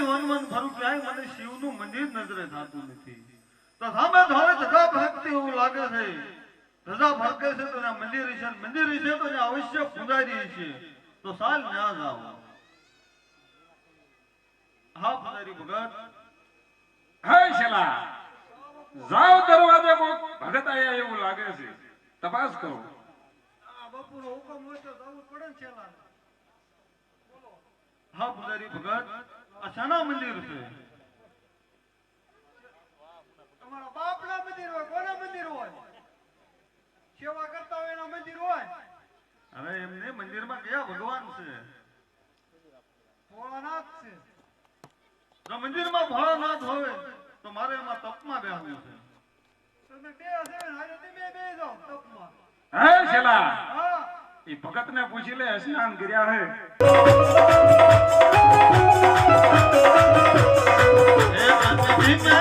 સુધી વનવન ફરું ક્યાંય મને શિવનું મંદિર નજરે થતું નથી. ભગત. હે આયા એવું લાગે છે. તપાસ કરો. આ બાપુનો હુકમ હોય તો જવું પડે શેલા હા પૂજારી ભગત. આ શાના મંદિર છે. તમારા બાપના મંદિર હોય કોના મંદિર હોય? સેવા કરતા હોય એના મંદિર હોય? હવે એમને મંદિરમાં કયા ભગવાન છે? ભોળાનાથ છે. જો મંદિરમાં ભોળાનાથ હોય તો મારે એમાં તપમાં બેસવું છે. તમે બે હશે હારે તમે બે જાઓ તપમાં. હા એ ભગત ને પૂછી લે સ્નાન કર્યા હે? એ પ્રતિજી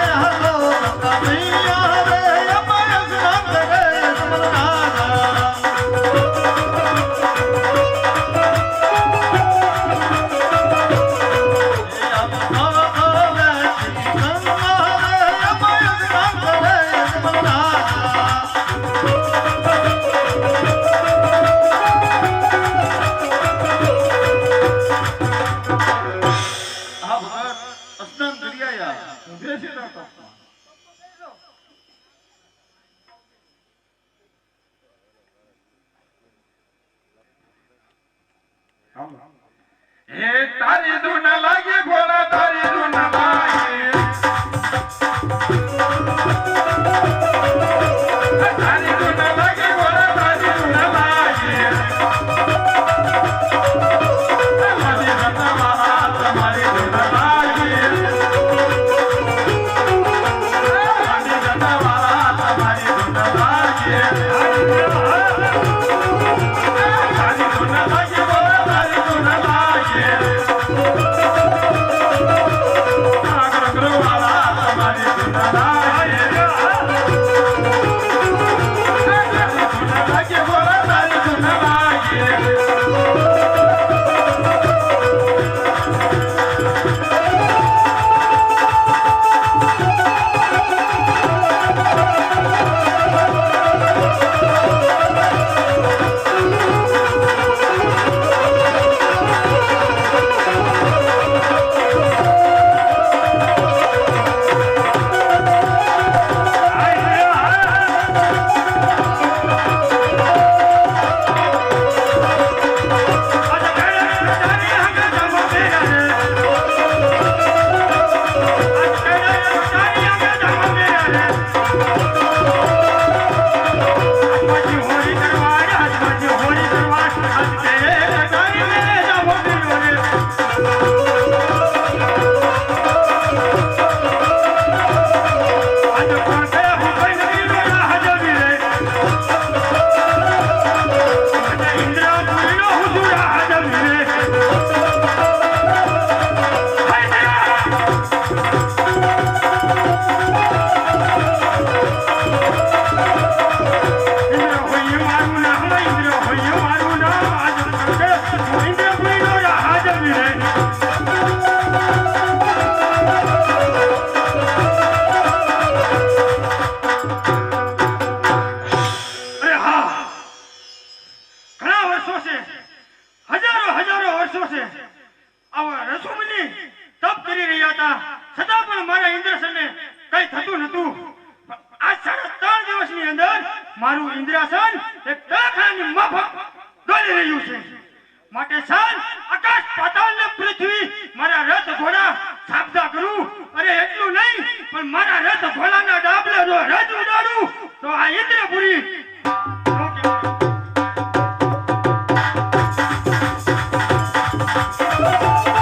મારા કઈ થતું નતું આ સાડા ત્રણ દિવસની અંદર મારું ઇન્દ્રાસન એક દવાખાનાની મફત ડોલી રહ્યું છે. માટે સાલ આકાશ પાતાળ ને પૃથ્વી મારા રથ ઘોડા સાબદા કરું. અરે એટલું નહીં, પણ મારા રથ ઘોડાના ડાબલે જો રથ ઉડાડું, તો આ ઇન્દ્રપુરી અરે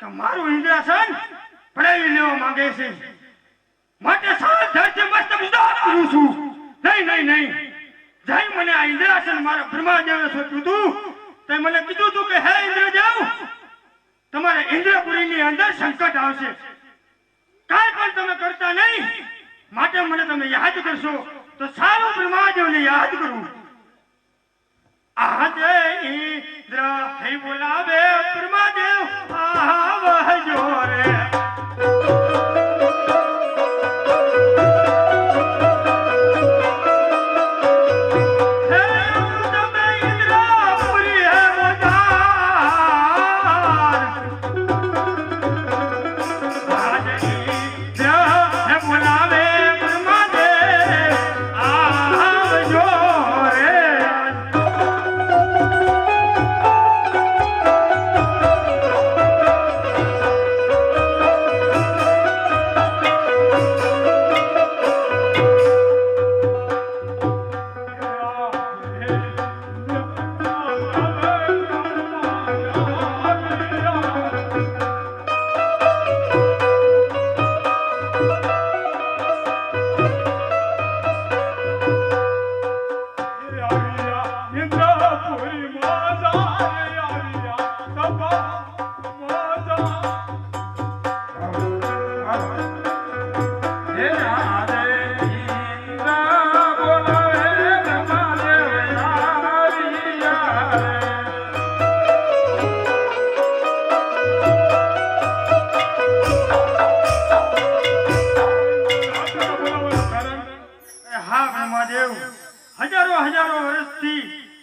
કે મારું ઇન્દ્રાસન પડાવી લેવા માંગે છે. માટે સાત ધરતી મસ્ત ઉદાર કરું છું. નહીં નહીં નહીં. જઈ મને આ ઇન્દ્રાસન મારા બ્રહ્માદેવે સોચ્યું હતું તે મને કીધું હતું કે, હે ઇન્દ્રદેવ, તમારે ઇન્દ્રપુરીની અંદર સંકટ આવશે. કાંઈ પણ તમે કરતા નહીં. માટે મને તમે યાદ કરશો. તો સારું બ્રહ્માદેવને યાદ કરું. આજે ઇન્દ્ર, હે બોલાવે બ્રહ્માદેવ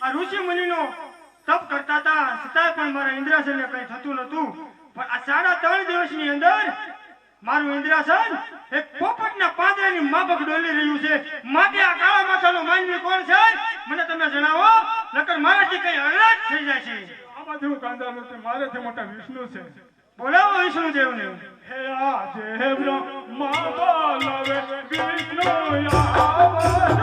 આ ઋષિ મુનિનો તપ કરતા હતા. છતાંય પણ મારા ઇન્દ્રાસનને કંઈ થતું નહોતું. પણ આ સાડા ત્રણ દિવસની અંદર મારું ઇન્દ્રાસન એક પોપટના પાંદડાની માફક ડોલી રહ્યું છે. માટે આ કાળા માથાનો માનવી કોણ છે? મને તમે જણાવો નકર મારાથી કઈ અલગ થઈ જાય છે. આમાંથી કાંદા નથી મારેથી મોટા વિષ્ણુ છે. બોલાવો વિષ્ણુદેવને. હે આજે બ્રહ્મા બોલાવે વિષ્ણુ આવજો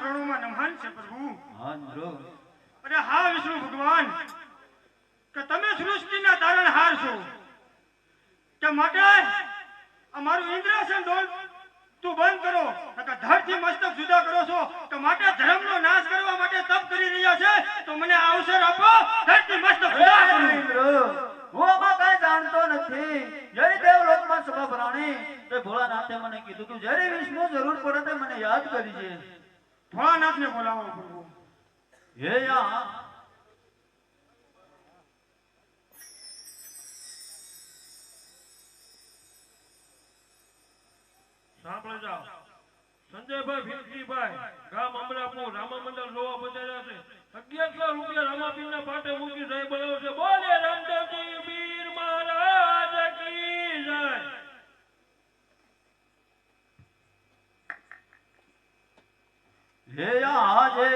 શરણોમાં નમન છે પ્રભુ. અરે હા વિષ્ણુ ભગવાન કે તમે સૃષ્ટિના તારણહાર છો. કે માટે અમારું ઇન્દ્રાસન ડોલ તું બંધ કરો નકર ધડથી મસ્તક જુદા કરો છો. કે માટે ધર્મનો નાશ કરવા માટે તપ કરી રહ્યા છે તો મને અવસર આપો ધરતી મસ્તક જુદા કરો. ઇન્દ્ર હું આમાં કઈ જાણતો નથી. જ્યારે દેવલોકમાં સભા ભરાણી તે ભોળાનાથે મને કીધું તું જરી વિષ્ણુ જરૂર પડે તે મને યાદ કરજે ભોળાનાથને બોલાવો પ્રભુ હે યા. સાંભળી જાઓ. સંજયભાઈ ભીમજીભાઈ, ગામ અમરાપુર રામા મંડળ જોવા પધાર્યા છે. અગિયારસો રૂપિયા રામાપીર ના પાટે મૂકી સાહેબ છે. બોલે રામદેવજી વીર મહારાજ કી જય હે આજે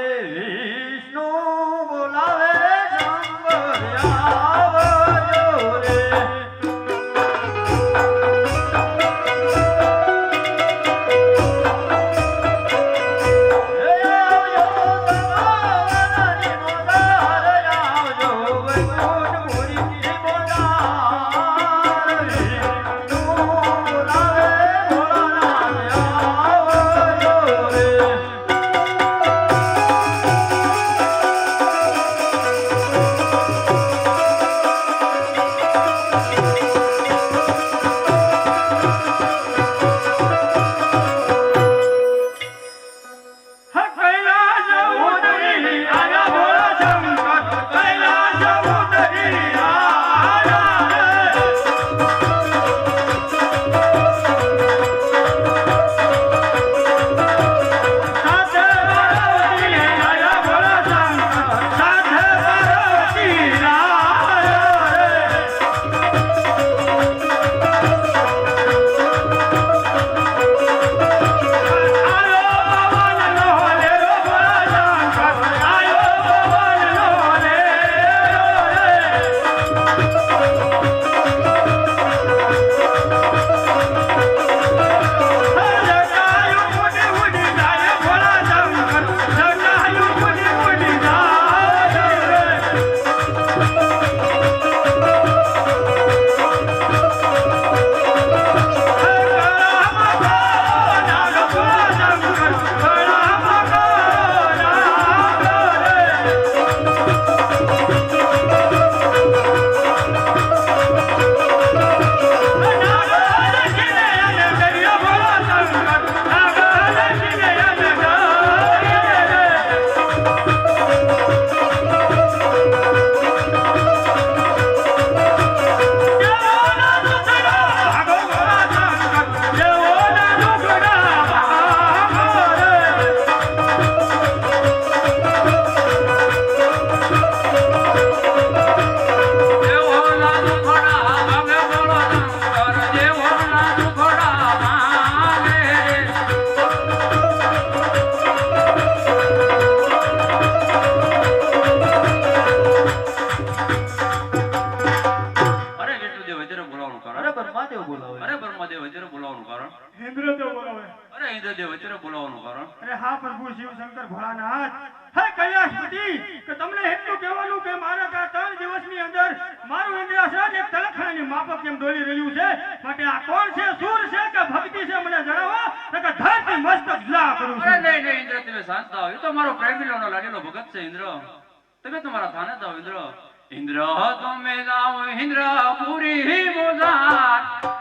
અરે બોલાવવાનું કારણ? અરે હા પ્રભુ શિવશંકર ભોળાનાથ. હે કૈલાશપતિ કે તમને એટલું કહેવાનું કે મારા કા ત્રણ દિવસની અંદર મારું ઇન્દ્રાસન એક તલખાણાની માફક કેમ ડોલી રહ્યું છે. માટે આ કોણ છે સૂર છે કે ભક્તિ છે મને જણાવો કે ધરતી મસ્તક જુદા કરું અરે નહીં નહીં ઇન્દ્ર તમે શાંત થાઓ. એ તો મારો પ્રેમીલોનો લાગેલો ભગત છે ઇન્દ્ર. તમે તમારા થાને જાઓ ઇન્દ્ર. ઇન્દ્ર તમે જાઓ ઇન્દ્ર પૂરી મોજાર